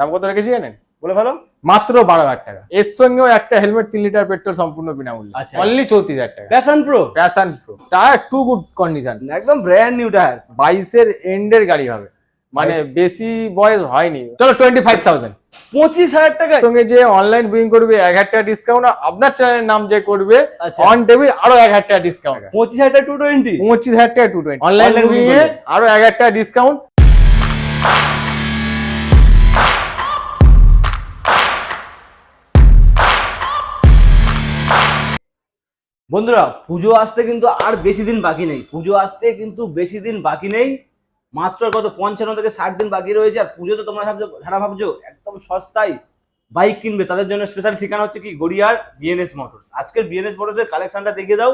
দাম কত রেখেছি জানেন? বলে ভালো। মাত্র বারো হাজার টাকা। এর সঙ্গেও একটা হেলমেট তিন লিটার পেট্রোল সম্পূর্ণ বিনামূল্যে। আচ্ছা। অনলি চৌত্রিশ হাজার টাকা। Passion Pro Passion Pro tyre too good condition একদম ব্র্যান্ড নিউ টায়ার বাইশের এন্ডের গাড়ি হবে। মানে বেশি বয়স হয়নি। চলো টোয়েন্টি ফাইভ থাউজেন্ড পঁচিশ হাজার টাকায় সঙ্গে যে অনলাইন বুকিং করবে এক হাজার টাকা ডিসকাউন্ট আপনার চ্যানেলের নাম যে করবে আচ্ছা। অন টেবিল আরও এক হাজার টাকা ডিসকাউন্ট পঁচিশ হাজার টাকা টু টোয়েন্টি পঁচিশ হাজার টাকা টু টোয়েন্টি অনলাইন বুকিং এ আরও এক হাজার টাকা ডিসকাউন্ট বন্ধুরা, পুজো আসতে কিন্তু আর বেশি দিন বাকি নেই। পুজো আসতে কিন্তু বেশি দিন বাকি নেই। মাত্র কত পঞ্চান্ন থেকে ষাট দিন বাকি রয়েছে, আর পুজোতে তোমরা ভাবছ, যারা ভাবছ একদম সস্তায় বাইক কিনবে, তাদের জন্য স্পেশাল ঠিকানা হচ্ছে কি? গড়িয়ার বিএনএস মোটরস আজকের বিএনএস মোটরসের কালেকশনটা দেখিয়ে দাও।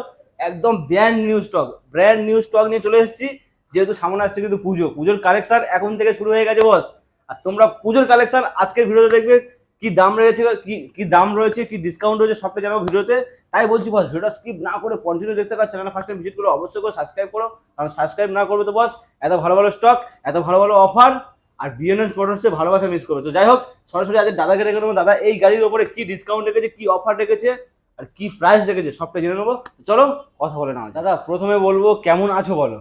একদম brand new stock brand new stock নিয়ে চলে এসেছি। যেহেতু সামনে আসছে কিন্তু পুজো। পুজোর কালেকশন এখন থেকে শুরু হয়ে গেছে বস। আর তোমরা পুজোর কালেকশন আজকের ভিডিওতে দেখবে। কি দাম রয়েছে, কি কি দাম রয়েছে, কি ডিসকাউন্ট রয়েছে সবটা জানাব ভিডিওতে। তাই বলছি বস ভিডিওটা স্কিপ না করে কন্টিনিউ দেখতে পার চ্যানেল ফার্স্ট টাইম ভিজিট করে অবশ্যই করে সাবস্ক্রাইব করো। কারণ সাবস্ক্রাইব না করবে তো বস এত ভালো ভালো স্টক এত ভালো ভালো অফার আর বিএনএস মোটরসে ভালোবাসা মিস করবে। তো যাই হোক, সরাসরি আজকে দাদাকে রেখে নেব। দাদা, এই গাড়ির ওপরে কি ডিসকাউন্ট রেখেছে, কি অফার রেখেছে, আর কি প্রাইস রেখেছে, সবটা জেনে নেব। চলো, কথা বলে না দাদা, প্রথমে বলব, কেমন আছো বলো?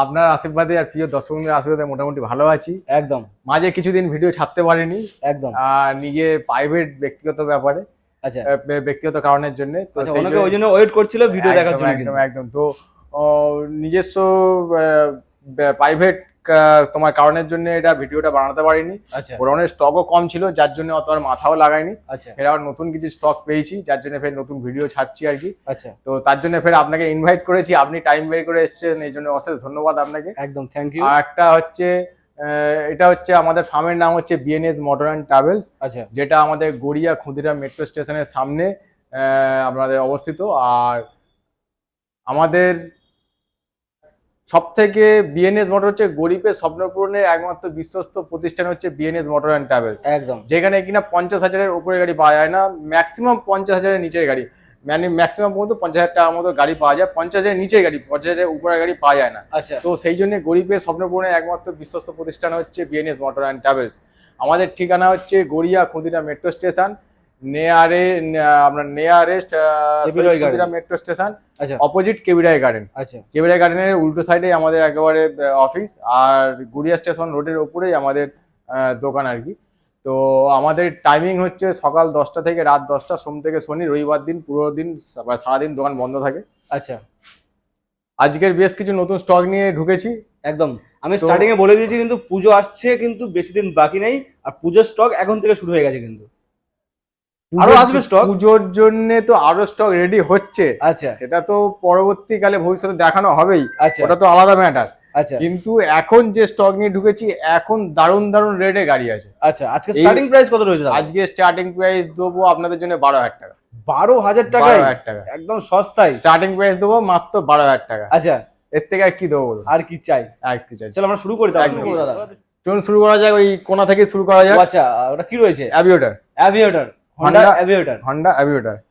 আপনার আশীর্বাদে আর প্রিয় দর্শকদের আশীর্বাদে মোটামুটি ভালো আছি। একদম। মাঝে কিছুদিন ভিডিও ছাড়তে পারিনি। একদম। আর নিজে প্রাইভেট ব্যক্তিগত ব্যাপারে আচ্ছা। ব্যক্তিগত কারণের জন্য তো অনেকে ওনাকে ওই জন্য ওয়েট করছিল ভিডিও দেখার জন্য একদম একদম। তো নিজস্ব প্রাইভেট তোমার কারণের জন্য এটা ভিডিওটা বানাতে পারিনি। আচ্ছা। গোডাউনের স্টকও কম ছিল যার জন্য অত আর মাথাও লাগাইনি। আচ্ছা। ফের আবার নতুন কিছু স্টক পেয়েছি যার জন্য ফের নতুন ভিডিও ছাড়ছি আর কি। আচ্ছা। তো তার জন্য ফের আপনাকে ইনভাইট করেছি আপনি টাইম বের করে এসেছেন এই জন্য অশেষ ধন্যবাদ আপনাকে। একদম থ্যাংক ইউ আর একটা হচ্ছে এটা হচ্ছে আমাদের ফার্মের নাম হচ্ছে বিএনএস মোটর অ্যান্ড ট্রাভেলস আচ্ছা। যেটা আমাদের গড়িয়া ক্ষুদিরাম মেট্রো স্টেশনের সামনে আপনাদের অবস্থিত। আর আমাদের সব থেকে বিএনএস মোটর হচ্ছে গরিবের স্বপ্ন পূরণের একমাত্র বিশ্বস্ত প্রতিষ্ঠান হচ্ছে বিএনএস মোটর অ্যান্ড ট্রাভেলস একদম। যেখানে কিনা পঞ্চাশ হাজারের উপরে গাড়ি পাওয়া যায় না ম্যাক্সিমাম পঞ্চাশ হাজারের নিচের গাড়ি। মানে ম্যাক্সিমাম পর্যন্ত পঞ্চাশ হাজার টাকার মতো গাড়ি পাওয়া যায় পঞ্চাশ হাজারের নিচের গাড়ি পঞ্চাশ হাজারের উপরে গাড়ি পাওয়া যায় না। আচ্ছা। তো সেই জন্য গরিবের স্বপ্ন পূরণের একমাত্র বিশ্বস্ত প্রতিষ্ঠান হচ্ছে বিএনএস মোটর অ্যান্ড ট্রাভেলস আমাদের ঠিকানা হচ্ছে গড়িয়া খুদিরা মেট্রো স্টেশন নেয়ারে আপনার নেয়ারেস্ট মেট্রো স্টেশন আচ্ছা। অপোজিট কেবিরাই গার্ডেন আচ্ছা। কেবিরাই গার্ডেনের উল্টো সাইডে আমাদের একেবারে অফিস আর গুড়িয়া স্টেশন রোডের ওপরেই আমাদের দোকান আর কি। তো আমাদের টাইমিং হচ্ছে সকাল দশটা থেকে রাত দশটা সোম থেকে শনি রবিবার দিন পুরো দিন সারাদিন দোকান বন্ধ থাকে। আচ্ছা। আজকের বেশ কিছু নতুন স্টক নিয়ে ঢুকেছি। একদম। আমি তো- স্টার্টিং এ বলে দিয়েছি কিন্তু পুজো আসছে কিন্তু বেশি দিন বাকি নেই আর পুজোর স্টক এখন থেকে শুরু হয়ে গেছে কিন্তু। আরও আসবে stock? পুজোর জন্য তো আরও স্টক রেডি হচ্ছে। আচ্ছা। সেটা তো পরবর্তীকালে ভবিষ্যতে দেখানো হবেই। আচ্ছা। ওটা তো আলাদা ম্যাটার আচ্ছা। কিন্তু এখন যে স্টক নিয়ে ঢুকেছি এখন দারুণ দারুণ রেটে গাড়ি আছে। আচ্ছা আজকে স্টার্টিং প্রাইস কত রয়েছে আজকে স্টার্টিং প্রাইস দেবো আপনাদের জন্য বারো হাজার টাকা। বারো হাজার হাজার টাকা। একদম সস্তায়। স্টার্টিং প্রাইস দেবো মাত্র বারো হাজার টাকা। আচ্ছা। এর থেকে আর কি দেবো আর কি চাই? আর কি চাই। চলো আমরা শুরু করি চলুন শুরু করা যাক ওই কোনা থেকে শুরু করা যাক। আচ্ছা ওটা কি রয়েছে? Aviator Aviator Honda Aviator Honda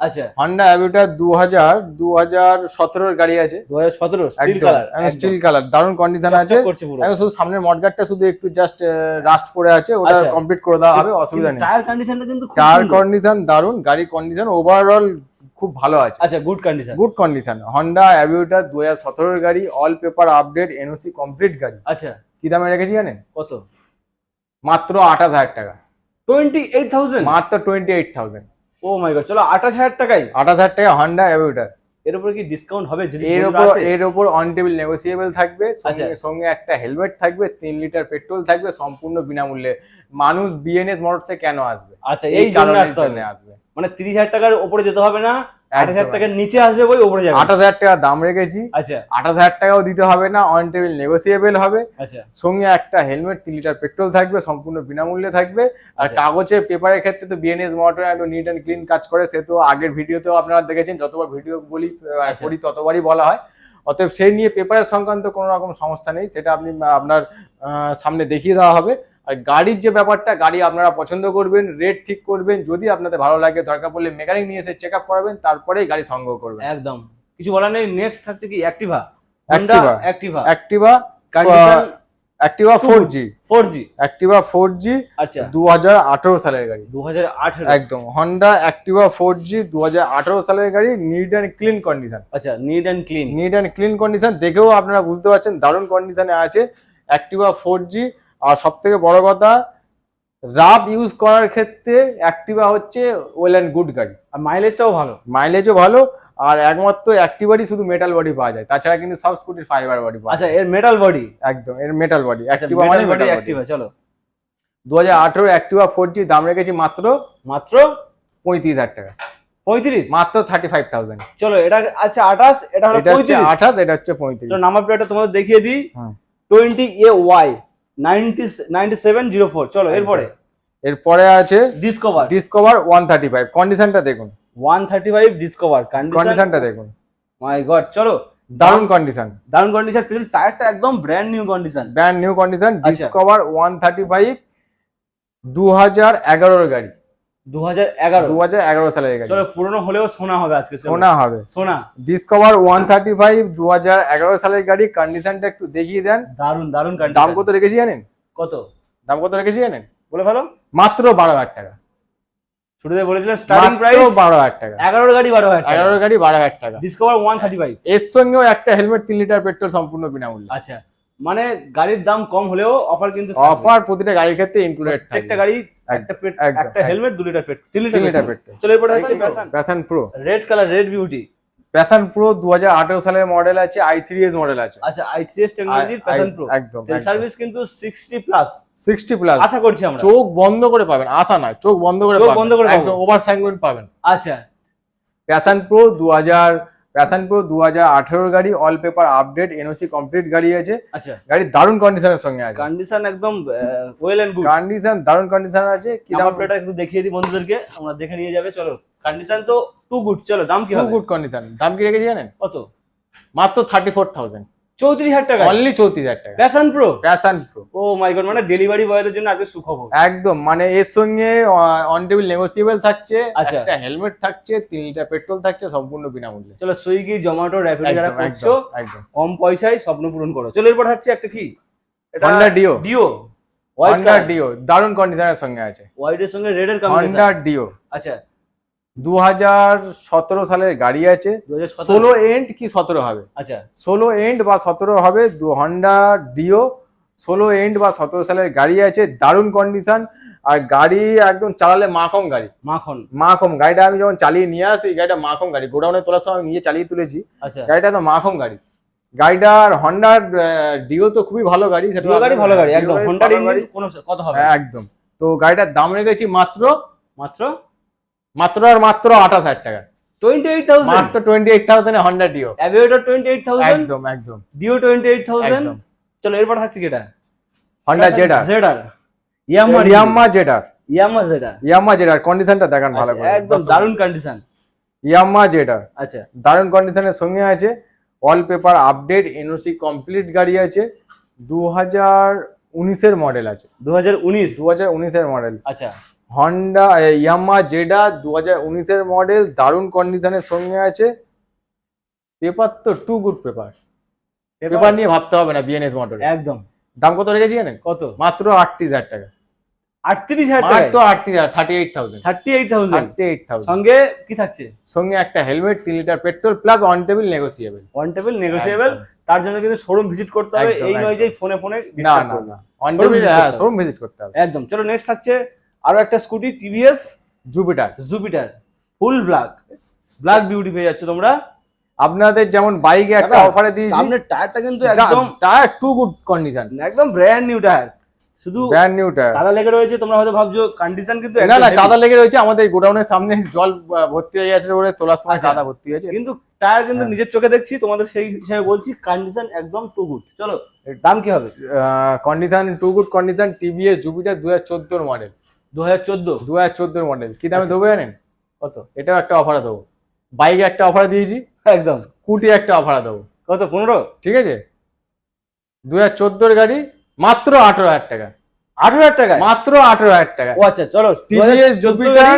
আচ্ছা। হন্ডা দু হাজার দু হাজার সতেরোর গাড়ি আছে। দু হাজার সতেরো স্টিল কালার স্টিল কালার দারুণ কন্ডিশন আছে। শুধু সামনের মডগার্ডটা শুধু একটু জাস্ট রাস্ট পড়ে আছে ওটা আচ্ছা। কমপ্লিট করে দেওয়া হবে অসুবিধা নেই। টায়ার কন্ডিশনটা কিন্তু টায়ার কন্ডিশন দারুণ গাড়ি কন্ডিশন ওভারঅল খুব ভালো আছে। আচ্ছা good condition good condition Honda Aviator দু হাজার সতেরোর গাড়ি all paper update NOC complete গাড়ি। আচ্ছা। কি দামে রেখেছি জানেন? কত? মাত্র আঠাশ হাজার টাকা। টোয়েন্টি এইট থাউজেন্ড মাত্র twenty eight thousand oh my God চলো আঠাশ হাজার টাকায়। আঠাশ হাজার টাকা হন্ডা এর উপরে কি ডিসকাউন্ট হবে যদি এর এর অন টেবিল নেগোসিয়েবল থাকবে সঙ্গে আচ্ছা। সঙ্গে একটা হেলমেট থাকবে তিন লিটার পেট্রোল থাকবে সম্পূর্ণ বিনামূল্যে। মানুষ বিএনএস মোটরসে কেন আসবে? আচ্ছা এই জন্য আসতে আসবে। মানে তিরিশ হাজার টাকার উপরে যেতে হবে না আঠাশ হাজার টাকার নিচে আসবে বই উপরে যাবে। আঠাশ হাজার টাকা দাম রেখেছি। আচ্ছা। আঠাশ হাজার টাকাও দিতে হবে না অন টেবিল নেগোসিয়েবল হবে। আচ্ছা। সঙ্গে একটা হেলমেট তিন লিটার পেট্রোল থাকবে সম্পূর্ণ বিনামূল্যে থাকবে। আর আচ্ছা। কাগজের পেপারের ক্ষেত্রে তো বিএনএস মোটর একদম নিট অ্যান্ড ক্লিন কাজ করে সে তো আগের ভিডিওতেও আপনারা দেখেছেন যতবার ভিডিও বলি আচ্ছা। করি ততবারই বলা হয়। অতএব সেই নিয়ে পেপারের সংক্রান্ত কোনো রকম সমস্যা নেই সেটা আপনি আপনার সামনে দেখিয়ে দেওয়া হবে। আর গাড়ির যে ব্যাপারটা গাড়ি আপনারা পছন্দ করবেন রেট ঠিক করবেন যদি আপনাদের ভালো লাগে দরকার পড়লে মেকানিক নিয়ে এসে চেক আপ করাবেন তারপরেই গাড়ি সংগ্রহ করবেন। একদম। কিছু বলার নেই নেক্সট থাকছে কি? Activa Activa Activa Activa four G four G Activa four G আচ্ছা। দু হাজার আঠেরো সালের গাড়ি। দু হাজার আঠেরো। একদম। হন্ডা অ্যাক্টিভা ফোর জি দু হাজার আঠেরো সালের গাড়ি নিট অ্যান্ড ক্লিন কন্ডিশন আচ্ছা and clean and clean condition দেখেও আপনারা বুঝতে পারছেন দারুণ কন্ডিশনে আছে। অ্যাক্টিভা ফোর জি আর সব থেকে বড় কথা রাব ইউজ করার ক্ষেত্রে অ্যাক্টিভা হচ্ছে ওয়েল অ্যান্ড গুড গাড়ি আর মাইলেজটাও ভালো। মাইলেজও ভালো আর একমাত্র অ্যাক্টিভারই শুধু মেটাল বডি পাওয়া যায়। তাছাড়া কিন্তু সব স্কুটির ফাইবার বডি পাওয়া আচ্ছা এর মেটাল বডি একদম এর মেটাল বডি অ্যাক্টিভা মানে মেটাল বডি অ্যাক্টিভা চলো। দু হাজার আঠেরো অ্যাক্টিভা ফোর জি দাম রেখেছি মাত্র মাত্র? পঁয়ত্রিশ হাজার টাকা। পঁয়ত্রিশ? মাত্র থার্টি ফাইভ থাউজেন্ড চলো এটা আচ্ছা আঠাশ এটা হলো আঠাশ এটা হচ্ছে পঁয়ত্রিশ। নাম্বার প্লেটটা তোমাদের দেখিয়ে দিই। Twenty A Y ninety ninety seven zero four. চলো এরপরে। এরপরে। আছে Discover Discover one thirty five কন্ডিশনটা দেখুন। One thirty five Discover condition কন্ডিশনটা দেখুন। মাই গড চলো। দারুণ কন্ডিশন দারুণ কন্ডিশন পিছন টায়ারটা একদম brand new condition brand new condition. Discover one thirty five দু হাজার এগারোর গাড়ি। দু হাজার এগারো। দু হাজার এগারো সালের গাড়ি। চলো পুরনো হলেও সোনা হবে আজকে। শোনা হবে। সোনা। ডিসকভার ওয়ান থার্টি ফাইভ দু হাজার এগারো সালের গাড়ি কন্ডিশনটা একটু দেখিয়ে দেন। দারুণ দারুণ দাম কত রেখেছি জানেন? কত? দাম কত রেখেছি জানেন? বলে ভালো মাত্র বারো হাজার টাকা। শুরুতে বলেছিলাম স্টার্টিং মাত্র প্রাইস বারো হাজার টাকা। এগারোর গাড়ি টাকা। গাড়ি বারো হাজার টাকা। ডিসকভার ওয়ান থার্টি ফাইভ এর সঙ্গেও একটা হেলমেট তিন লিটার পেট্রোল সম্পূর্ণ বিনামূল্যে। আচ্ছা। মানে গাড়ির দাম কম হলেও অফার কিন্তু অফার প্রতিটা গাড়ির ক্ষেত্রে ইনক্লুডেড একটা গাড়ি একটা পেট একটা হেলমেট দু লিটার পেট তিন তিন লিটার লিটার পেট্রোল চলো এরপরে আছে Passion Passion Pro red colour red beauty Passion Pro দু হাজার আঠেরো সালের মডেল আছে আই থ্রি মডেল আছে। আচ্ছা আই থ্রি টেকনোলজির প্যাশন প্রো একদম। সার্ভিস কিন্তু সিক্সটি প্লাস সিক্সটি প্লাস আশা করছি আমরা। চোখ বন্ধ করে পাবেন আশা নয় চোখ বন্ধ করে চোখ বন্ধ করে। একদম ওভার স্যাঙ্গুইন পাবেন। আচ্ছা। প্যাশন প্রো দু হাজার প্যাশন প্রো দু হাজার আঠেরোর গাড়ি all paper update NOC complete গাড়ি আছে। আচ্ছা। গাড়ি দারুণ কন্ডিশনের সঙ্গে আছে। কন্ডিশন একদম ওয়েল এন্ড গুড কন্ডিশন দারুণ কন্ডিশন আছে। কি দাম? প্লেটটা একটু দেখিয়ে দিই বন্ধুদেরকে। আমরা দেখে নিয়ে যাবে চলো। কন্ডিশন তো টু গুড চলো দাম কি হবে? গুড কন্ডিশন দাম কি রেখেছি জানেন? কত? মাত্র থার্টি ফোর থাউজেন্ড চৌত্রিশ হাজার টাকা অনলি চৌত্রিশ হাজার টাকা Passion Pro Passion Pro oh my God মানে ডেলিভারি বয়দের জন্য আজকে সুখবর। একদম মানে এর সঙ্গে অন টেবিল নেগোসিয়েবল থাকছে আচ্ছা। একটা হেলমেট থাকছে তিন লিটার পেট্রোল থাকছে সম্পূর্ণ বিনামূল্যে। চলো সুইগি জোম্যাটো র্যাপিডো যারা করছ একদম কম পয়সায় স্বপ্ন পূরণ করো। চলো এরপর থাকছে একটা কি। ডিও হন্ডা ডিও দারুণ কন্ডিশনের সঙ্গে আছে। হোয়াইটের সঙ্গে কম্বিনেশন ডিও আচ্ছা দু হাজার সতেরো সালের গাড়ি আছে। ষোলো এন্ড কি সতেরো হবে? আচ্ছা। ষোলো এন্ড বা সতেরো হবে দু হন্ডা ডিও ষোলো এন্ড বা সতেরো সালের গাড়ি আছে দারুণ কন্ডিশন আর গাড়ি একদম চালালে মাখম গাড়ি। মাখন। মাখম। গাড়িটা আমি যখন চালিয়ে নিয়ে আসি গাড়িটা মাখম গাড়ি। গোডাউনে তোলার সময় আমি নিজে চালিয়ে তুলেছি। আচ্ছা। গাড়িটা তো মাখম গাড়ি। গাড়িটার হন্ডার ডিও তো খুবই ভালো গাড়ি। সেটা গাড়ি ভালো গাড়ি একদম। হোন্ডার ইঞ্জিন। কোনো কত হবে হ্যাঁ, একদম। তো গাড়িটার দাম রেখেছি মাত্র মাত্র? মাত্র আর মাত্র আঠাশ হাজার টাকা। টোয়েন্টি এইট থাউজেন্ড মাত্র twenty eight thousand Honda Dio Aviator twenty eight thousand একদম একদম। ডিও টোয়েন্টি এইট থাউজেন্ড চলো এরপর থাকছে কি এটা? হন্ডা জেডার জেডার ইয়ামা জেডার ইয়ামা জেডার ইয়াম্মা জেডার কন্ডিশনটা দেখান ভালো করে। আচ্ছা, একদম দারুণ কন্ডিশন ইয়াম্মা জেডার আচ্ছা। দারুণ কন্ডিশনের সঙ্গে আছে all paper update NOC complete গাড়ি আছে দু হাজার উনিশের মডেল আছে। দু হাজার উনিশ। দু হাজার উনিশের মডেল আচ্ছা। হন্ডা ইয়াম্মা জেডা দু হাজার উনিশের মডেল দারুণ কন্ডিশনের সঙ্গে আছে। পেপার তো টু গুড পেপার পেপার নিয়ে ভাবতে হবে না বিএনএস মোটর একদম। দাম কত রেখেছি জানেন? কত? মাত্র আটত্রিশ হাজার টাকা। আটত্রিশ হাজার মাত্র টাকা আটত্রিশ হাজার thirty eight thousand thirty eight thousand thirty eight thousand সঙ্গে কি থাকছে? সঙ্গে একটা হেলমেট তিন litre petrol plus on table negotiable one table negotiable তার জন্য কিন্তু শোরুম ভিজিট করতে হবে। এই নয় যে ফোনে ফোনে না না না। অন টেবিল visit করতে হবে। শোরুম ভিজিট করতে হবে। একদম। চলো নেক্সট থাকছে আরও একটা Scooty TVS Jupiter Jupiter full black black beauty পেয়ে যাচ্ছে তোমরা। আপনাদের যেমন বাইকে একটা অফারে দিয়েছি সামনের টায়ারটা কিন্তু একদম টায়ার টু গুড কন্ডিশন একদম ব্র্যান্ড নিউ টায়ার শুধু ব্র্যান্ড নিউ টায়ার কাদা লেগে রয়েছে তোমরা হয়তো ভাবছ কন্ডিশন কিন্তু না না কাদা লেগে রয়েছে আমাদের গোডাউনের সামনে জল ভর্তি হয়ে গেছে বলে তোলার সময় আচ্ছা। কাদা ভর্তি হয়েছে। কিন্তু টায়ার কিন্তু হ্যাঁ। নিজের চোখে দেখছি তোমাদের সেই হিসাবে বলছি কন্ডিশন একদম টু গুড চলো দাম কি হবে? Condition too good condition TVS Jupiter দু হাজার চোদ্দোর মডেল দু হাজার চোদ্দ। দু হাজার চোদ্দোর মডেল কি দামে আচ্ছা। দেবো জানেন? কত? এটাও একটা অফারে দেবো বাইকে একটা অফারে দিয়েছি। একদম। স্কুটি একটা অফারে দেবো কত? পনেরো? ঠিক আছে? দু হাজার চোদ্দোর গাড়ি মাত্র আঠারো হাজার টাকা। আঠারো হাজার টাকা মাত্র আঠারো হাজার টাকা। আচ্ছা চলো টিভিএস জুপিটার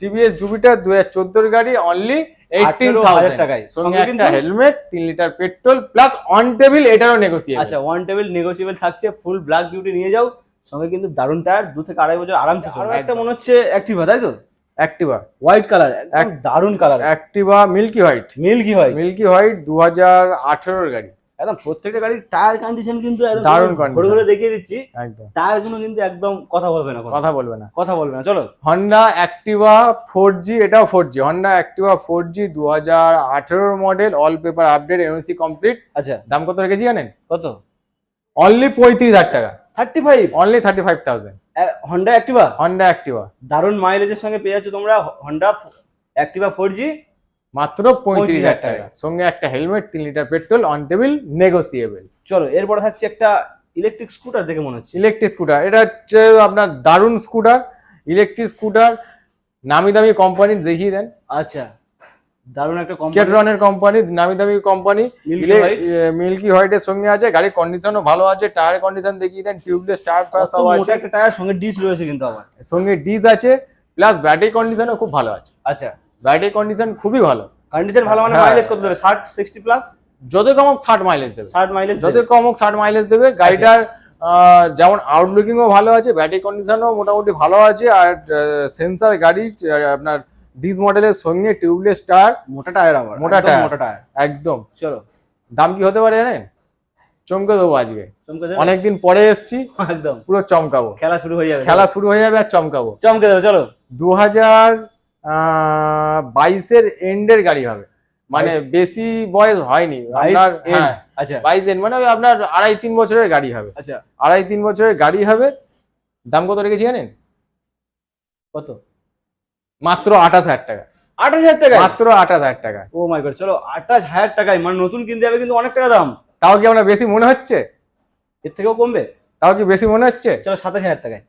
টিভিএস জুপিটার দু হাজার চোদ্দোর গাড়ি অনলি এইটিন হাজার টাকায়। সঙ্গে একটা হেলমেট তিন litre petrol plus on table এটারও নেগোসিয়েবল আচ্ছা ওয়ান টেবিল নেগোসিয়েবল থাকছে ফুল ব্ল্যাক বিউটি নিয়ে যাও। সঙ্গে কিন্তু দারুণ টায়ার দু থেকে আড়াই বছর আরামসে চলবে। একটা মনে হচ্ছে অ্যাক্টিভা তাই তো? অ্যাক্টিভা হোয়াইট কালার একদম দারুণ colour Activa milky white milky হয় মিল্কি হোয়াইট দু হাজার আঠেরোর গাড়ি। একদম প্রত্যেকটা গাড়ির টায়ার কন্ডিশন কিন্তু একদম দারুণ ঘুরে ঘুরে দেখিয়ে দিচ্ছি। একদম। টায়ারগুলো কিন্তু একদম কথা বলবে না কথা। বলবে না। কথা বলবে না চলো। হন্ডা অ্যাক্টিভা ফোর জি এটাও four G Honda Activa four G দু হাজার আঠেরোর model all paper update NOC complete আচ্ছা। দাম কত রেখেছি জানেন? কত? অনলি পঁয়ত্রিশ হাজার টাকা। Thirty five only thirty five thousand Honda Activa Honda Activa দারুণ মাইলেজের সঙ্গে পেয়ে যাচ্ছ তোমরা। হন্ডা অ্যাক্টিভা মাত্র পঁয়ত্রিশ হাজার টাকা। সঙ্গে একটা helmet litre petrol on table negotiable চলো এরপরে থাকছে একটা ইলেকট্রিক স্কুটার দেখে মনে হচ্ছে। ইলেকট্রিক স্কুটার এটা হচ্ছে আপনার দারুণ স্কুটার ইলেকট্রিক স্কুটার নামি দামি কোম্পানি দেখিয়ে দেন। আচ্ছা। দারুণ একটা কোম্পানি কেটরনের কোম্পানি নামি দামি কোম্পানি? মিল্কি হোয়াইটের সঙ্গে আছে গাড়ির কন্ডিশনও ভালো আছে টায়ার কন্ডিশন দেখিয়ে দেন টিউবলেস টায়ার ফায়ার সব আছে। একটা টায়ার সঙ্গে ডিস রয়েছে কিন্তু আবার। সঙ্গে ডিজ আছে প্লাস ব্যাটারি কন্ডিশনও খুব ভালো আছে। আচ্ছা। ব্যাটারি কন্ডিশন খুবই ভালো। কন্ডিশন ভালো মানে হ্যাঁ। মাইলেজ কত দেবে? ষাট সিক্সটি প্লাস যত কম হোক ষাট মাইলেজ দেবে। ষাট মাইলেজ যত কম হোক ষাট মাইলেজ দেবে গাড়িটার আহ, যেমন আউটলুকিংও ভালো আছে ব্যাটারি কন্ডিশনও মোটামুটি ভালো আছে আর সেন্সার গাড়ি আপনার ডিস মডেলের সঙ্গে টিউবলেস টায়ার মোটা টায়ার আবার মোটা টায়ার। মোটা টায়ার। একদম। চলো। দাম কি হতে পারে জানেন? চমকে দেবো আজকে। অনেকদিন পরে এসছি একদম। পুরো চমকাবো। খেলা শুরু হয়ে যাবে। খেলা শুরু হয়ে যাবে আর চমকাবো। চমকে দেবো চলো। দু হাজার বাইশের এন্ডের গাড়ি হবে। মানে বেশি বয়স হয়নি। আপনার হ্যাঁ আচ্ছা। বাইশ এন্ড মানে আপনার আড়াই তিন বছরের গাড়ি হবে। আচ্ছা। আড়াই তিন বছরের গাড়ি হবে। দাম কত রেখেছি জানেন? কত? মাত্র আঠাশ হাজার টাকা। আঠাশ হাজার টাকা মাত্র আঠাশ হাজার টাকা। ও মাই গড চলো আঠাশ হাজার টাকায় মানে নতুন কিনতে হবে কিন্তু অনেক টাকা দাম। তাও কি আমরা বেশি মনে হচ্ছে? এর থেকেও কমবে? তাও কি বেশি মনে হচ্ছে? চলো সাতাশ হাজার টাকায়।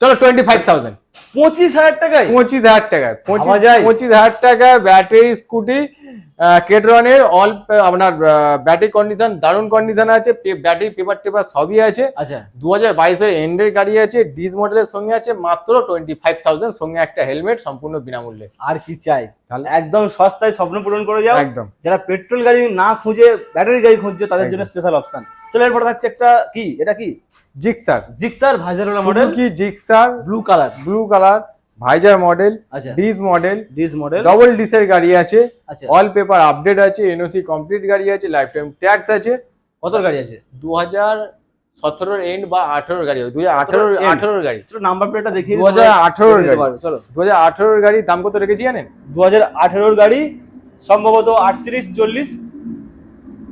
চলো টোয়েন্টি ফাইভ থাউজেন্ড পঁচিশ হাজার টাকায়? পঁচিশ হাজার টাকা পঁচিশ পঁচিশ হাজার টাকা ব্যাটারি স্কুটি কেটরনের অল আপনার ব্যাটারি কন্ডিশন দারুণ কন্ডিশন আছে ব্যাটারি পেপার টেপার সবই আছে। আচ্ছা। দু হাজার বাইশের এন্ডের গাড়ি আছে ডিস মডেলের সঙ্গে আছে মাত্র টোয়েন্টি ফাইভ থাউজেন্ড সঙ্গে একটা হেলমেট সম্পূর্ণ বিনামূল্যে। আর কি চাই? তাহলে? একদম সস্তায় স্বপ্ন পূরণ করে যাও। একদম। যারা পেট্রোল গাড়ি না খুঁজে ব্যাটারি গাড়ি খুঁজছে তাদের জন্য স্পেশাল অপশন চলো এরপর থাকছে একটা কি? এটা কি? Gixxer. Gixxer ভাইজারোলা model Suzuki Gixxer. Blue colour blue colour visor model আচ্ছা। Disc model disc model double ডিসের গাড়ি আছে। আচ্ছা। অল পেপার আপডেট আছে এনওসি কমপ্লিট গাড়ি আছে লাইফ টাইম ট্যাক্স আছে। কত গাড়ি আছে? দু হাজার সতেরোর এন্ড বা আঠেরোর গাড়ি দু হাজার আঠেরোর 17 আঠেরোর গাড়ি। চলো নাম্বার প্লেটটা দেখিয়ে দু হাজার আঠেরোর গাড়ি। চলো। দু হাজার আঠেরোর গাড়ি দাম কত রেখেছি জানেন? দু হাজার আঠেরোর গাড়ি সম্ভবত আটত্রিশ চল্লিশ।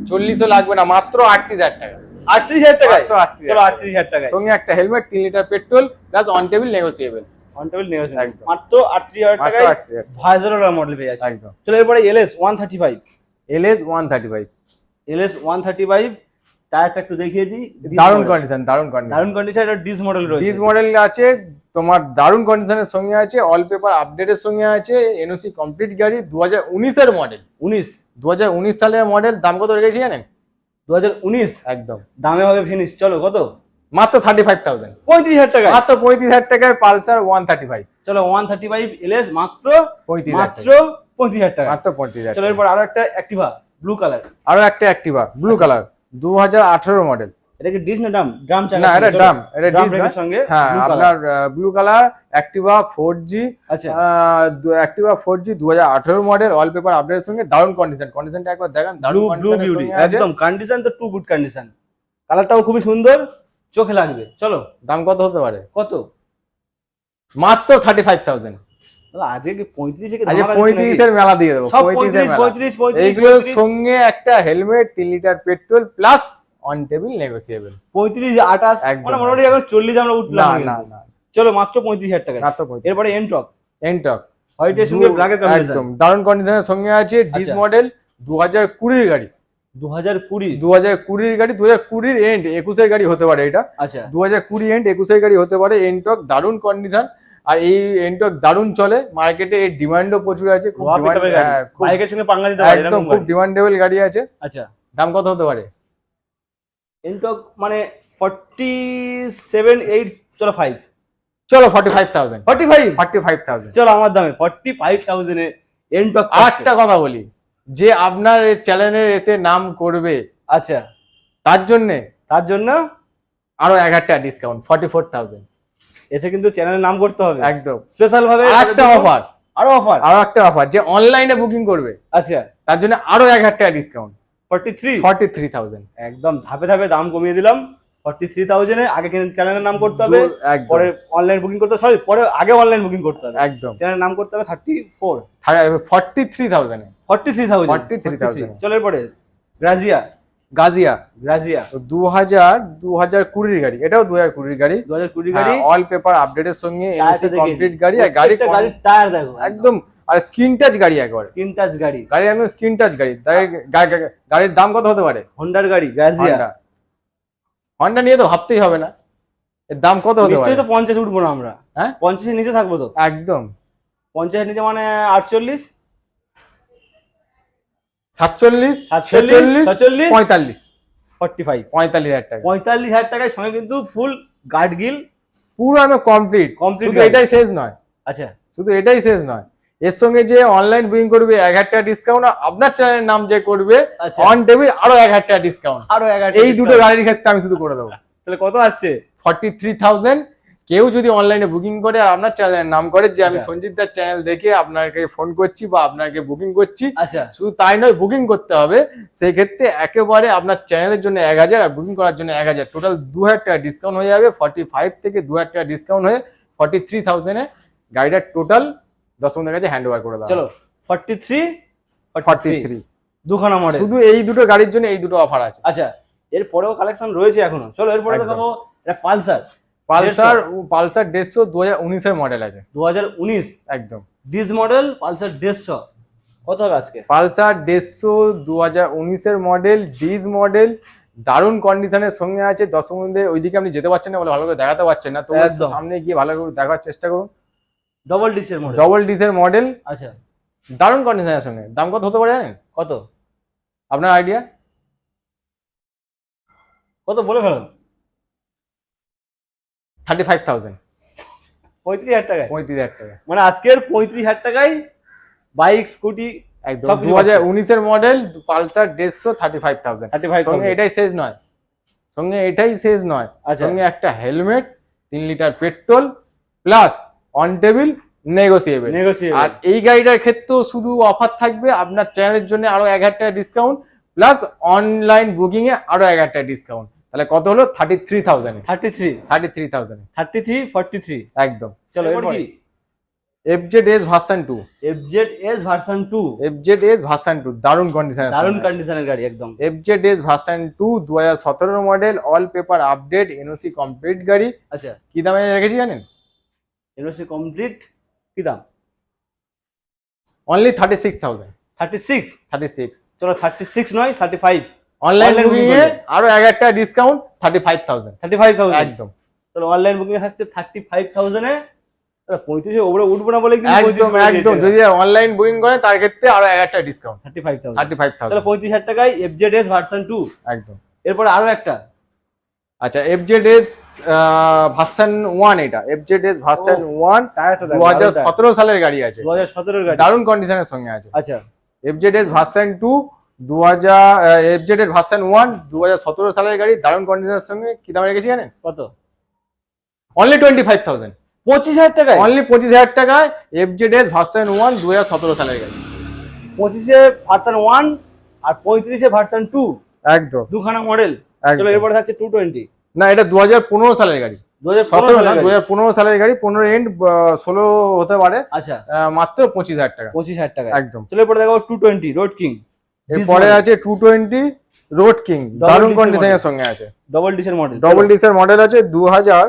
চল্লিশও লাগবে না মাত্র আটত্রিশ হাজার টাকা। আটত্রিশ হাজার টাকা মাত্র 38,000 চলো আটত্রিশ হাজার টাকা সঙ্গে একটা হেলমেট তিন litre petrol plus on table negotiable on table নেওয়া মাত্র আটত্রিশ হাজার টাকা টাকায় ভাইজারোলা মডেল পেয়ে যাচ্ছে। একদম। চলো এরপরে LS one thirty five LS one thirty five LS one thirty five টায়ারটা একটু দেখিয়ে দিই দারুণ কন্ডিশন দারুণ কন্ডিশন দারুণ কন্ডিশন এটা ডিস মডেল রয়েছে। ডিস মডেল আছে তোমার দারুণ কন্ডিশনের সঙ্গে আছে অল পেপার আপডেটের সঙ্গে আছে এনওসি কমপ্লিট গাড়ি দু হাজার উনিশের মডেল উনিশ। দু হাজার উনিশ সালের মডেল দাম কত রেখেছি জানেন? দু হাজার উনিশ? একদম। দামে হবে ফিনিশ চলো কত? মাত্র থার্টি ফাইভ থাউজেন্ড পঁয়ত্রিশ হাজার টাকা মাত্র পঁয়ত্রিশ হাজার টাকায় পালসার ওয়ান থার্টি ফাইভ চলো ওয়ান থার্টি ফাইভ এলএস মাত্র পঁয়ত্রিশ মাত্র পঁয়ত্রিশ হাজার টাকা মাত্র পঁয়ত্রিশ হাজার চলো এরপর আরও একটা অ্যাক্টিভা ব্লু কালার আরও একটা অ্যাক্টিভা ব্লু। কালার দু হাজার আঠেরো মডেল এটা কি ডিস না ড্রাম ড্রাম না এটা ড্রাম এটা ডিস না। সঙ্গে হ্যাঁ আপনার blue colour Activa four G আচ্ছা। অ্যাক্টিভা ফোর জি দু হাজার আঠেরো মডেল অল পেপার আপডেটের সঙ্গে দারুণ কন্ডিশন কন্ডিশনটা একবার দেখান দারুণ ব্লু বিউটি একদম কন্ডিশন তো টু গুড কন্ডিশন কালারটাও খুবই সুন্দর চোখে লাগবে। চলো। দাম কত হতে পারে? কত? মাত্র থার্টি ফাইভ থাউজেন্ড আজকে কি মেলা দিয়ে দেবো সঙ্গে একটা হেলমেট তিন litre petrol plus on table negotiable পঁয়ত্রিশ আঠাশ একদম। মানে মোটামুটি এখন চল্লিশ আমরা উঠলাম না না চলো মাত্র পঁয়ত্রিশ হাজার টাকা মাত্র পঁয়ত্রিশ। এরপরে এনটক এনটক হোয়াইটের সঙ্গে ব্ল্যাকের কম্বিনেশন একদম। দারুণ কন্ডিশনের সঙ্গে আছে ডিস। মডেল দু হাজার কুড়ির গাড়ি। দু হাজার কুড়ি। দু হাজার কুড়ির গাড়ি দু হাজার কুড়ির এন্ড একুশের গাড়ি হতে পারে এটা। আচ্ছা। দু হাজার কুড়ি এন্ড একুশের গাড়ি হতে পারে এনটক দারুণ কন্ডিশন আর এই এনটক দারুণ চলে। মার্কেটে এর ডিমান্ডও প্রচুর আছে খুব। হ্যাঁ, খুব- বাইকের সঙ্গে পাঙ্গা দিতে পারে একদম খুব ডিমান্ডেবল গাড়ি আছে। আচ্ছা। দাম কত হতে পারে? এনটক মানে ফর্টি সেভেন এইট চলো ফাইভ চলো forty five thousand forty five forty five thousand চলো আমার দামে ফর্টি ফাইভ থাউজেন্ডে এন্ড টক আর কথা বলি যে আপনার চ্যানেলে এসে নাম করবে আচ্ছা। তার জন্য তার জন্য? আরও এক হাজার টাকা ডিসকাউন্ট ফর্টি ফোর থাউজেন্ড এসে কিন্তু চ্যানেলের নাম করতে হবে। একদম। স্পেশাল ভাবে একটা অফার আরও অফার আরও একটা অফার যে অনলাইনে বুকিং করবে। আচ্ছা। তার জন্য আরও এক হাজার টাকা discount forty three forty three thousand একদম ধাপে ধাপে দাম কমিয়ে দিলাম। ফর্টি থ্রি থাউজেন্ডে আগে কিন্তু চ্যানেলের নাম করতে হবে। পরে অনলাইন বুকিং করতে সরি পরে আগে অনলাইন বুকিং করতে হবে। একদম। চ্যানেলের নাম করতে হবে thirty four forty three thousand forty three thousand 43,000 চলে পরে গ্রাজিয়া গাজিয়া। গ্রাজিয়া দু হাজার দু হাজার কুড়ির গাড়ি। এটাও দু হাজার কুড়ির গাড়ি। দু হাজার কুড়ি গাড়ি অল পেপার আপডেটের সঙ্গে কমপ্লিট গাড়ি আর গাড়ি গাড়ির টায়ার দেখো। একদম। আর স্ক্রিন টাচ গাড়ি একবার। স্ক্রিন টাচ গাড়ি। গাড়ি একদম স্ক্রিন টাচ গাড়ি। গাড়ির দাম কত হতে পারে? হন্ডার গাড়ি হন্ডা হন্ডা নিয়ে তো ভাবতেই হবে না। এর দাম কত হতে পারে? তো পঞ্চাশ উঠবো না আমরা। হ্যাঁ? পঞ্চাশের নিচে থাকব তো। একদম। পঞ্চাশের নিচে মানে আটচল্লিশ। সাতচল্লিশ সাতচল্লিশ ছেচল্লিশ সাতচল্লিশ পঁয়তাল্লিশ। ফর্টি ফাইভ পঁয়তাল্লিশ হাজার টাকা। পঁয়তাল্লিশ হাজার টাকায় সঙ্গে কিন্তু ফুল গার্ড গিল পুরো একদম কমপ্লিট গাড়ি। এটাই শেষ নয়। আচ্ছা। শুধু এটাই শেষ নয়। এর সঙ্গে যে অনলাইন বুকিং করবে এক হাজার টাকা ডিসকাউন্ট আপনার চ্যানেলের নাম যে করবে আচ্ছা। অন টেবিল আরও এক হাজার টাকা ডিসকাউন্ট আরও এগারো এই দুটো গাড়ির ক্ষেত্রে আমি শুধু করে দেবো। তাহলে কত আসছে? ফর্টি থ্রি থাউজেন্ড কেউ যদি অনলাইনে বুকিং করে আর আপনার চ্যানেলের নাম করে যে আমি আচ্ছা। সঞ্জিত দার চ্যানেল দেখে আপনাকে ফোন করছি বা আপনাকে বুকিং করছি আচ্ছা। শুধু তাই নয় বুকিং করতে হবে। সেই ক্ষেত্রে একেবারে আপনার চ্যানেলের জন্য এক হাজার আর বুকিং করার জন্য এক হাজার। টোটাল দু হাজার টাকা ডিসকাউন্ট হয়ে যাবে। ফর্টি ফাইভ থেকে দু হাজার টাকা ডিসকাউন্ট হয়ে ফর্টি থ্রি থাউজেন্ডে গাড়িটার টোটাল দশ বন্ধুর কাছে হ্যান্ড ওভার করে দেওয়া চলো ফর্টি থ্রি ফর্টি থ্রি দুখানা মডেল শুধু এই দুটো গাড়ির জন্য এই দুটো অফার আছে। আচ্ছা এরপরেও কালেকশন রয়েছে এখনও। চলো এরপরে। দেখাবো এটা পালসার। পালসার পালসার দেড়শো দু হাজার উনিশের মডেল আছে। দু হাজার উনিশ। একদম। ডিস মডেল পালসার দেড়শো। কত হবে আজকে? পালসার দেড়শো দু হাজার উনিশের মডেল ডিজ মডেল দারুণ কন্ডিশনের সঙ্গে আছে। দর্শক বন্ধুদের ওইদিকে আপনি যেতে পারছেন না বলে ভালো করে দেখাতে পারছেন না। তো। সামনে গিয়ে ভালো করে দেখার চেষ্টা করুন। ডবল ডিসের মডেল ডবল ডিজের মডেল আচ্ছা। দারুণ কন্ডিশনের সঙ্গে। দাম কত হতে পারে জানেন? কত? আপনার আইডিয়া কত বলে ফেলেন? থার্টি ফাইভ থাউজেন্ড পঁয়ত্রিশ হাজার টাকায়? পঁয়ত্রিশ হাজার টাকা। মানে আজকের পঁয়ত্রিশ হাজার টাকায় বাইক স্কুটি একদম দু হাজার উনিশের মডেল পালসার দেড়শো thirty five thousand thirty five সঙ্গে এটাই শেষ নয়। সঙ্গে এটাই শেষ নয়। আচ্ছা। সঙ্গে একটা হেলমেট তিন litre petrol plus on table negotiable আর এই গাড়িটার ক্ষেত্রেও শুধু অফার থাকবে আপনার চ্যানেলের জন্য আরও এক হাজার টাকা ডিসকাউন্ট প্লাস অনলাইন বুকিং এ আরও এক হাজার টাকা ডিসকাউন্ট তাহলে কত হলো? Thirty three thousand thirty three thirty three thousand thirty three forty three একদম। চলো এরপর এরপর। কি? F Z S version two FZ S version two F Z S version two দারুণ কন্ডিশন দারুণ কন্ডিশনের গাড়ি একদম। F Z S version two দু হাজার সতেরো model all paper update NOC complete গাড়ি। আচ্ছা। কি দামে রেখেছি জানেন? এনওসি কমপ্লিট কি দাম? Only thirty six thousand thirty six thirty six চলো থার্টি সিক্স নয় থার্টি ফাইভ অনলাইন বুকিং এ আরও এক টাকা discount thirty five thousand thirty five thousand একদম চলো অনলাইন বুকিং থাকছে থার্টি ফাইভ থাউজেন্ডে পঁয়ত্রিশের ওপরে উঠবো না বলে একদম একদম। যদি অনলাইন বুকিং করেন তার ক্ষেত্রে আরও এক টাকা discount thirty five thousand thirty five thousand পঁয়ত্রিশ হাজার টাকায় এফজেড এস ভার্সন টু একদম। এরপরে আরও একটা। আচ্ছা F Z S version one এটা। F Z S version one দু হাজার সতেরো সালের গাড়ি আছে। দু হাজার সতেরোর গাড়ি। দারুণ কন্ডিশনের সঙ্গে আছে। আচ্ছা। F Z S version two দু হাজার এফ জেড এর ভার্সন ওয়ান দু হাজার সতেরো সালের গাড়ি দারুণ কন্ডিশনের সঙ্গে। কি দামে রেখেছি জানেন? কত? অনলি টোয়েন্টি ফাইভ থাউজেন্ড পঁচিশ হাজার টাকায়? অনলি পঁচিশ হাজার টাকায় F Z S version one দু হাজার সতেরো সালের গাড়ি। পঁচিশে ভার্সন ওয়ান আর পঁয়ত্রিশে ভার্সন টু একদম। দুখানা মডেল। চলো এরপরে থাকছে টু টোয়েন্টি না এটা দু হাজার পনেরো সালের গাড়ি। দু হাজার পনেরো সালের গাড়ি পনেরো এন্ড ষোলো হতে পারে। আচ্ছা। মাত্র পঁচিশ হাজার টাকা। পঁচিশ হাজার টাকা একদম। চলো এরপরে দেখো টু টোয়েন্টি রোড কিং এরপরে আছে টু টোয়েন্টি রোড কিং দারুণ কন্ডিশনের সঙ্গে আছে। ডবল ডিসের মডেল ডবল ডিসের মডেল আছে দু হাজার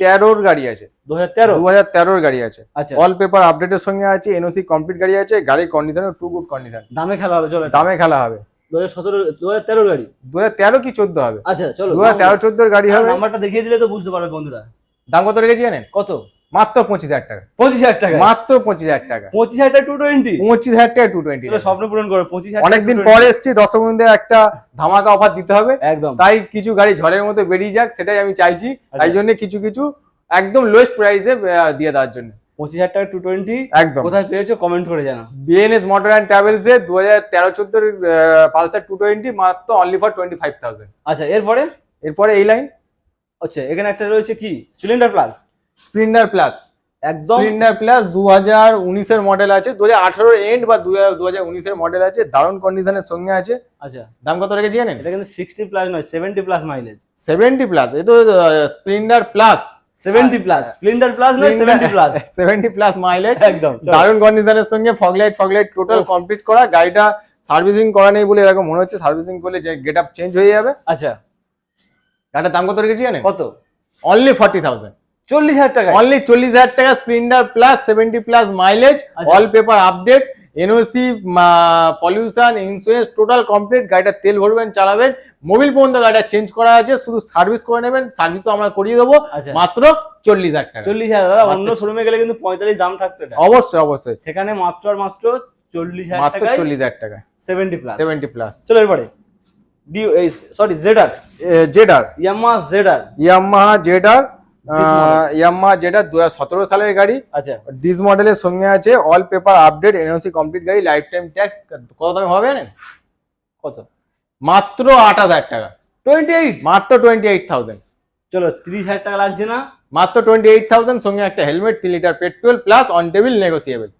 তেরোর গাড়ি আছে। দু হাজার তেরো তেরোর গাড়ি আছে। অল পেপার আপডেটের সঙ্গে আছে এনওসি কমপ্লিট গাড়ি আছে গাড়ির কন্ডিশন টু গুড কন্ডিশন দামে খেলা হবে চলো। দামে খেলা হবে। দু হাজার সতেরো দু হাজার তেরোর গাড়ি? দু হাজার তেরো কি চোদ্দ হবে? আচ্ছা চলো। দু হাজার তেরো চোদ্দোর গাড়ি হবে। নাম্বারটা দেখিয়ে দিলে তো বুঝতে পারবে বন্ধুরা। দাম কত রেখেছি জানেন? কত? মাত্র পঁচিশ হাজার টাকা। পঁচিশ হাজার টাকা মাত্র পঁচিশ হাজার টাকা। পঁচিশ হাজার টাকা টু টোয়েন্টি পঁচিশ হাজার টাকা টু টোয়েন্টি স্বপ্ন পূরণ করো পঁচিশ হাজার অনেকদিন পরে এসছি দর্শক বন্ধুদের একটা ধামাকা অফার দিতে হবে। একদম। তাই কিছু গাড়ি ঝড়ের মধ্যে বেরিয়ে যাক সেটাই আমি চাইছি। তাই জন্য কিছু কিছু একদম লোয়েস্ট প্রাইসে দিয়ে দেওয়ার জন্য। পঁচিশ হাজার টাকা টু টোয়েন্টি একদম। কোথায় পেয়েছ কমেন্ট করে জানা বিএনএস মোটর অ্যান্ড ট্রাভেলস এ দু হাজার তেরো চোদ্দোর পালসার টু টোয়েন্টি মাত্র only for twenty five thousand আচ্ছা এরপরে? এরপরে এই লাইন আচ্ছা এখানে একটা রয়েছে কি? সিলিন্ডার প্লাস স্প্লেন্ডার প্লাস একদম। স্প্লেন্ডার প্লাস দু হাজার উনিশের মডেল আছে দু হাজার আঠারোর এন্ড বা দু হাজার উনিশের মডেল আছে দারুণ কন্ডিশনের সঙ্গে আছে। আচ্ছা। দাম কত রেখেছি জানেন এটা কিন্তু সিক্সটি প্লাস নয় seventy plus mileage seventy plus এই তো Splendor plus seventy plus Splendor plus নয় seventy plus seventy plus mileage একদম দারুণ কন্ডিশনের সঙ্গে ফগলাইট ফগলাইট টোটাল কমপ্লিট করা। গাড়িটা সার্ভিসিং করা নেই বলে এরকম মনে হচ্ছে। সার্ভিসিং করলে যে গেট আপ চেঞ্জ হয়ে যাবে। আচ্ছা। গাড়িটার দাম কত রেখেছি জানেন কত? অনলি ফর্টি থাউজেন্ড চল্লিশ হাজার টাকা অনলি চল্লিশ হাজার টাকা Splendor plus seventy plus mileage. All paper update NOC pollution insurance total complete গাড়িটা তেল ভরবেন চালাবেন মোবিল পর্যন্ত গাড়িটা চেঞ্জ করা আছে শুধু সার্ভিস করে নেবেন সার্ভিসও আমরা করিয়ে দেবো আচ্ছা। মাত্র চল্লিশ হাজার টাকা। চল্লিশ হাজার দাদা অন্য শোরুমে গেলে কিন্তু পঁয়তাল্লিশ দাম থাকতো অবশ্যই অবশ্যই। সেখানে মাত্র আর মাত্র চল্লিশ হাজার মাত্র চল্লিশ হাজার টাকা সেভেন্টি প্লাস সেভেন্টি প্লাস চলো এরপরে। সরি জেডার জেডার ইয়ামা জেডার ইয়ামাহা জেডার ইয়ামাহা জেডার দু হাজার সতেরো সালের গাড়ি। আচ্ছা। ডিস মডেলের সঙ্গে আছে all paper update NOC complete গাড়ি লাইফ টাইম ট্যাক্স কত দামে হবে জানেন? কত? মাত্র আট হাজার টাকা। টোয়েন্টি এইট মাত্র টোয়েন্টি এইট থাউজেন্ড চলো তিরিশ হাজার টাকা লাগছে না? মাত্র টোয়েন্টি এইট থাউজেন্ড সঙ্গে একটা হেলমেট তিন litre petrol plus on table negotiable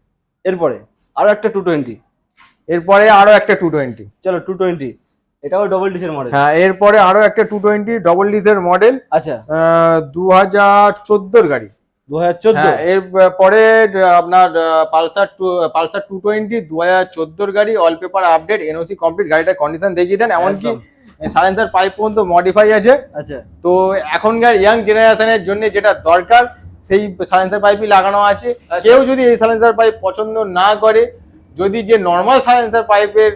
এরপরে আরও একটা টু টোয়েন্টি এরপরে আরও একটা টু টোয়েন্টি চলো টু টোয়েন্টি এটাও ডবল ডিসের মডেল হ্যাঁ এরপরে আরও একটা টু টোয়েন্টি ডবল ডিজের মডেল আচ্ছা। দু হাজার চোদ্দোর গাড়ি। দু হাজার চোদ্দ? হ্যাঁ এরপরে আপনার Pulsar two Pulsar two twenty দু হাজার চোদ্দোর গাড়ি all paper update NOC complete গাড়িটার কন্ডিশন দেখিয়ে দেন এমনকি। সাইলেন্সার পাইপ পর্যন্ত মডিফাই আছে। আচ্ছা। তো এখনকার ইয়াং জেনারেশনের জন্য যেটা দরকার সেই সাইলেন্সার পাইপই লাগানো আছে। আচ্ছা। কেউ যদি এই সাইলেন্সার পাইপ পছন্দ না করে যদি যে নর্মাল সাইলেন্সার পাইপের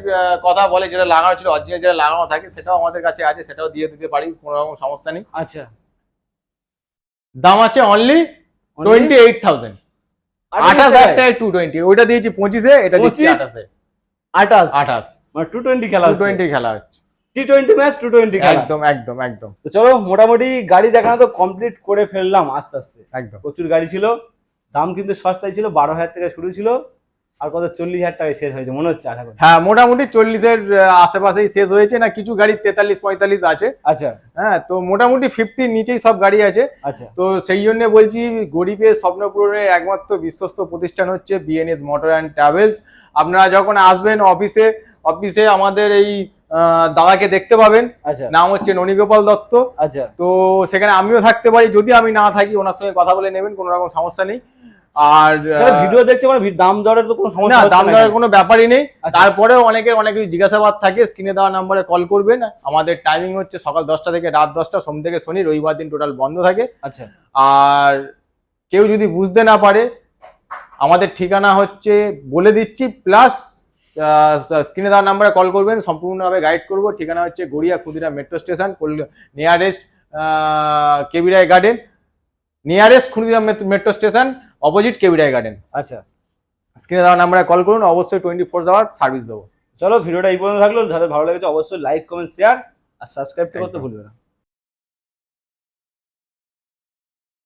কথা বলে যেটা লাগানো ছিল অরিজিনাল যেটা লাগানো থাকে সেটাও আমাদের কাছে আছে সেটাও দিয়ে দিতে পারি কোনো রকম সমস্যা নেই। আচ্ছা। দাম আছে অনলি টোয়েন্টি এইট থাউজেন্ড আঠাশ হাজার টাকায় টু টোয়েন্টি ওইটা দিয়েছি পঁচিশে এটা দিচ্ছি আঠাশে। আঠাশ? আঠাশ। মানে টু টোয়েন্টি খেলা টু টোয়েন্টি খেলা হচ্ছে। T twenty match two twenty একদম একদম একদম। তো চলো মোটামুটি গাড়ি দেখানো তো কমপ্লিট করে ফেললাম আস্তে আস্তে। একদম। প্রচুর গাড়ি ছিল দাম কিন্তু সস্তায় ছিল বারো হাজার থেকে শুরু ছিল। আর কত চল্লিশ হাজার টাকায় শেষ হয়েছে মনে হচ্ছে আশা করি। হ্যাঁ মোটামুটি চল্লিশের আশেপাশেই শেষ হয়েছে। না কিছু গাড়ি তেতাল্লিশ পঁয়তাল্লিশ আছে। আচ্ছা। হ্যাঁ তো মোটামুটি ফিফটির নিচেই সব গাড়ি আছে। আচ্ছা। তো সেই জন্য বলছি গরিবের স্বপ্ন পূরণের একমাত্র বিশ্বস্ত প্রতিষ্ঠান হচ্ছে বিএনএস মোটর অ্যান্ড ট্রাভেলস আপনারা যখন আসবেন অফিসে অফিসে আমাদের এই দাদাকে দেখতে পাবেন। আচ্ছা। নাম হচ্ছে ননীগোপাল দত্ত। আচ্ছা। তো সেখানে আমিও থাকতে পারি। যদি আমি না থাকি ওনার সঙ্গে কথা বলে নেবেন কোনো রকম সমস্যা নেই। আর ভিডিও দেখছে মানে দাম দরের তো কোনো সমস্যা হচ্ছে দাম দরের কোনো? ব্যাপারই নেই। আচ্ছা। তারপরেও অনেকের অনেক জিজ্ঞাসাবাদ থাকে স্ক্রিনে দেওয়া নাম্বারে কল করবেন। আমাদের টাইমিং হচ্ছে সকাল দশটা থেকে রাত দশটা সোম থেকে শনি রবিবার দিন টোটাল বন্ধ থাকে। আচ্ছা। আর কেউ যদি বুঝতে না পারে আমাদের ঠিকানা হচ্ছে বলে দিচ্ছি প্লাস স্ক্রিনে দেওয়া নাম্বারে কল করবেন সম্পূর্ণভাবে গাইড করব। ঠিকানা হচ্ছে Garia Kshudiram metro station nearest কেবিরাই garden nearest Kshudiram metro station opposite কেবিডাই garden. আচ্ছা। স্ক্রিনে দেওয়া নাম্বারে কল করুন অবশ্যই টোয়েন্টি ফোর আওয়ার সার্ভিস দেবো। চলো ভিডিওটা এই পর্যন্ত থাকল। যাদের ভালো লেগেছে অবশ্যই লাইক কমেন্ট শেয়ার আর সাবস্ক্রাইব করতে ভুলবে না।